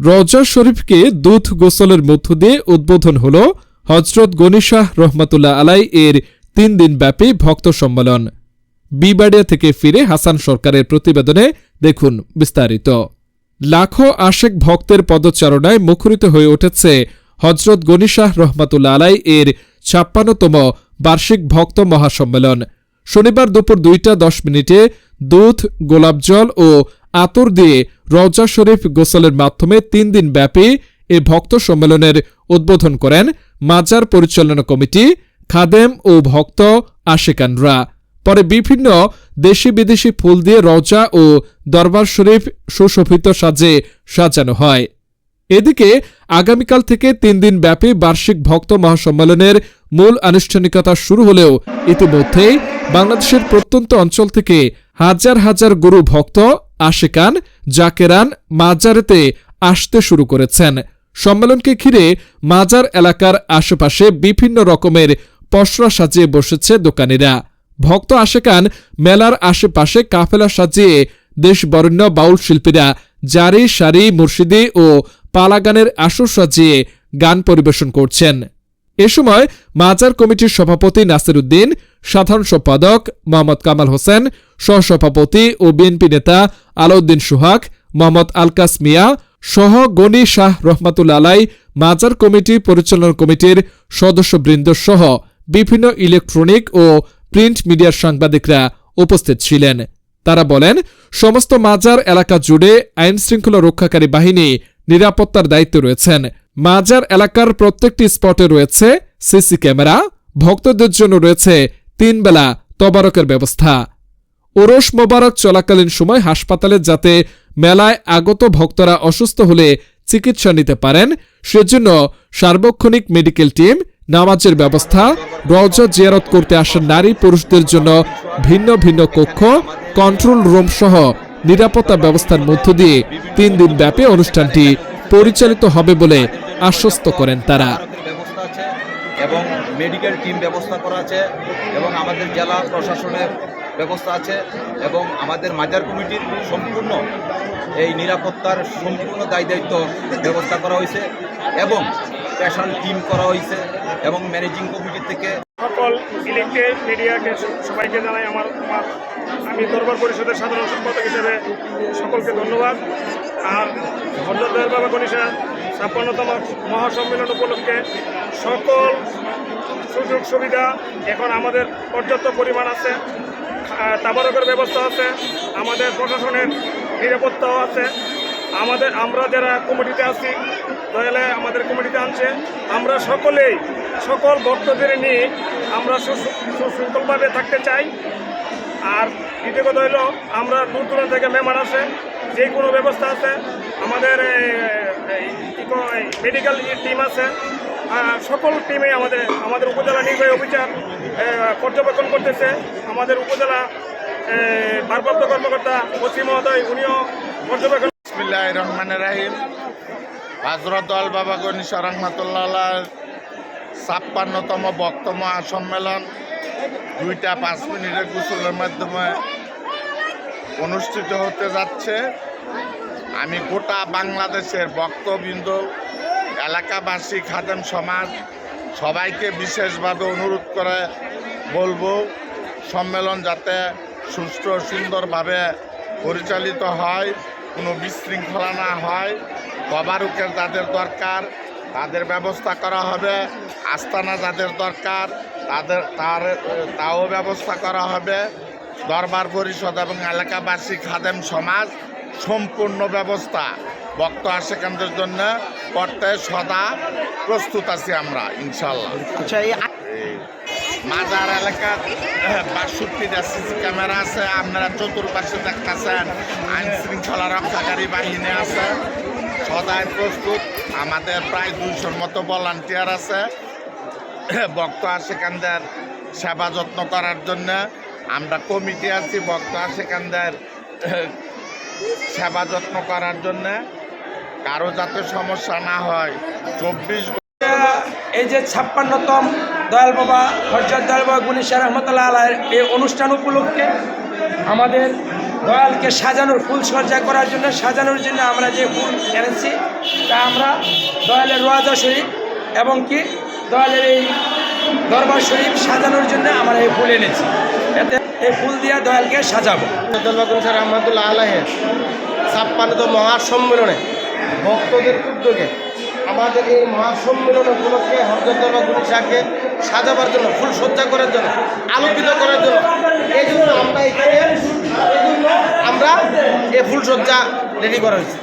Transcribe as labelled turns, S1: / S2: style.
S1: রওজা শরীফকে দুধ গোসলের মধ্য দিয়ে উদ্বোধন হল হজরত গনিশাহ রহমাতুল্লাহ আলাই এর তিন দিনব্যাপী ভক্ত সম্মেলন। বিবাড়িয়া থেকে ফিরে হাসান সরকারের প্রতিবেদনে দেখুন বিস্তারিত। লাখো আশেক ভক্তের পদচারণায় মুখরিত হয়ে উঠেছে হজরত গনিশাহ রহমাতুল্লা আলাই এর ছাপ্পান্নতম বার্ষিক ভক্ত মহাসম্মেলন। শনিবার দুপুর দুইটা দশ মিনিটে দুধ গোলাপজল ও আতর দিয়ে রওজা শরীফ গোসলের মাধ্যমে তিন দিন ব্যাপী এ ভক্ত সম্মেলনের উদ্বোধন করেন মাজার পরিচালনা কমিটি, খাদেম ও ভক্ত আশেকানরা। পরে বিভিন্ন দেশি বিদেশি ফুল দিয়ে রওজা ও দরবার শরীফ সুশোভিত সাজে সাজানো হয়। এদিকে আগামীকাল থেকে তিন দিন ব্যাপী বার্ষিক ভক্ত মহাসম্মেলনের মূল আনুষ্ঠানিকতা শুরু হলেও ইতিমধ্যেই বাংলাদেশের প্রত্যন্ত অঞ্চল থেকে হাজার হাজার গুরু ভক্ত আশেকান, জাকেরান মাজারেতে আসতে শুরু করেছেন। সম্মেলনকে ঘিরে মাজার এলাকার আশেপাশে বিভিন্ন রকমের পসরা সাজিয়ে বসেছে দোকানিরা। ভক্ত আশেকান মেলার আশেপাশে কাফেলা সাজিয়ে দেশবরেণ্য বাউল শিল্পীরা জারি সারি, মুর্শিদি ও পালাগানের আসর সাজিয়ে গান পরিবেশন করছেন। এ সময় মাজার কমিটির সভাপতি নাসির উদ্দিন সাধারণ সম্পাদক মোহাম্মদ কামাল হোসেন, সহসভাপতি ও বিএনপি নেতা আলাউদ্দিন সুহাগ, মোহাম্মদ আলকাস মিয়া সহ গনি শাহ রহমাতুল আলাই মাজার কমিটি পরিচালনা কমিটির সদস্যবৃন্দ সহ বিভিন্ন ইলেকট্রনিক ও প্রিন্ট মিডিয়ার সাংবাদিকরা উপস্থিত ছিলেন। তারা বলেন, সমস্ত মাজার এলাকা জুড়ে আইন শৃঙ্খলা রক্ষাকারী বাহিনী নিরাপত্তার দায়িত্বে রয়েছেন। মাজার এলাকার প্রত্যেকটি স্পটে রয়েছে সিসি ক্যামেরা, ভক্তদের জন্য রয়েছে তিন বেলা তবারকের ব্যবস্থা। ওরস মোবারক চলাকালীন সময় হাসপাতালে যাতে মেলায় আগত ভক্তরা অসুস্থ হলে চিকিৎসা নিতে পারেন, সেজন্য সার্বক্ষণিক মেডিকেল টিম নামাজের ব্যবস্থা রওজা জিয়ারত করতে আসা নারী পুরুষদের জন্য ভিন্ন ভিন্ন কক্ষ, কন্ট্রোল রুম সহ নিরাপত্তা ব্যবস্থার মধ্য দিয়ে তিন দিন ব্যাপী অনুষ্ঠানটি পরিচালিত হবে বলে আশ্বস্ত করেন তারা।
S2: এবং মেডিকেল টিম ব্যবস্থা করা আছে এবং আমাদের জেলা প্রশাসনের ব্যবস্থা আছে এবং আমাদের মাজার কমিটির সম্পূর্ণ এই নিরাপত্তার সম্পূর্ণ দায় দায়িত্ব ব্যবস্থা করা হয়েছে এবং স্পেশাল টিম করা হয়েছে এবং ম্যানেজিং কমিটি থেকে
S3: সকল ইলেকট্রিক মিডিয়াকে সবাইকে জানাই আমার আমার আমি দরবার পরিষদের সাধারণ সম্পাদক হিসেবে সকলকে ধন্যবাদ। আর হরদর বাবা গণিসা ছাপ্পান্নতম মহাসম্মেলন উপলক্ষে সকল সুযোগ সুবিধা এখন আমাদের পর্যাপ্ত পরিমাণ আছে। তাবারকের ব্যবস্থা আছে, আমাদের প্রশাসনের নিরাপত্তাও আছে। আমাদের, আমরা যারা কমিটিতে আছি তাহলে আমাদের কমিটিতে আনছে, আমরা সকলেই সকল ভক্তদের নিয়ে আমরা সুশৃঙ্খলভাবে থাকতে চাই। আর দ্বিতীয় কথা হলো, আমরা দূর দূরান্ত থেকে মেহমান আসে, যে কোনো ব্যবস্থা আছে। আমাদের মেডিকেল টিম আছে। সকল টিমে আমাদের আমাদের উপজেলা নির্বাহী অফিসার পর্যবেক্ষণ করতেছে। আমাদের উপজেলা ভারপ্রাপ্ত কর্মকর্তা ওসি মহোদয়, উনিও পর্যবেক্ষণ
S4: রহমান রাহিম। হজরত আল বাবা গনিশা রহমতুল্লাহ ছাপ্পান্নতম বক্ত মহাসম্মেলন দুইটা পাঁচ মিনিটের গোসলের মাধ্যমে অনুষ্ঠিত হতে যাচ্ছে। আমি গোটা বাংলাদেশের বক্তবৃন্দ এলাকাবাসী, খাদেম সমাজ সবাইকে বিশেষভাবে অনুরোধ করে বলব, সম্মেলন যাতে সুষ্ঠু সুন্দরভাবে পরিচালিত হয়, কোনো বিশৃঙ্খলা না হয়, তবারুকের যাদের দরকার তাদের ব্যবস্থা করা হবে আস্তানা যাদের দরকার তাদের তার তাও ব্যবস্থা করা হবে। দরবার পরিষদ এবং এলাকাবাসী খাদেম সমাজ সম্পূর্ণ ব্যবস্থা। বক্ত আশেকানদের জন্য করতে সদা প্রস্তুত আছি আমরা ইনশাল্লাহ এই মাজার এলাকার বাষট্টিটা সিসি ক্যামেরা আছে আপনারা চতুর্পাশে দেখতেছেন আইন শৃঙ্খলা রক্ষাকারী বাহিনী আছে। সদাই প্রস্তুত। আমাদের প্রায় দুইশোর মতো ভলান্টিয়ার আছে। ভক্ত আশেকানদের সেবা যত্ন করার জন্য আমরা কমিটি আছি ভক্ত আশেকানদের সেবা যত্ন করার জন্য। কারও যাতে সমস্যা না হয়, চব্বিশ
S5: এই যে ছাপ্পান্নতম দয়াল বাবা হরজত দয়াল বাবা গুণিশা রহমতুল্লাহ আলাহের এই অনুষ্ঠান উপলক্ষে আমাদের দয়ালকে সাজানোর ফুল সজ্জা করার জন্য, সাজানোর জন্য আমরা যে ফুল এনেছি, তা আমরা দয়ালের রোয়াজা শরীফ এবং কি দয়ালের এই দরবার শরীফ সাজানোর জন্য আমরা এই ফুল এনেছি। এতে এই ফুল দিয়ে দয়ালকে সাজাবো।
S6: স্যার রহমতুল্লাহ আলাহের ছাপ্পান্নতম মহাসম্মেলনে ভক্তদের উদ্যোগে আমাদের এই মহাসম্মেলন উপলক্ষে হরজত দরবার শাহকে সাজাবার জন্য, ফুল সজ্জা করার জন্য, আলোকিত করার জন্য, এই জন্য আমরা এখানে আমরা এই ফুল সজ্জা রেডি করা হয়েছে।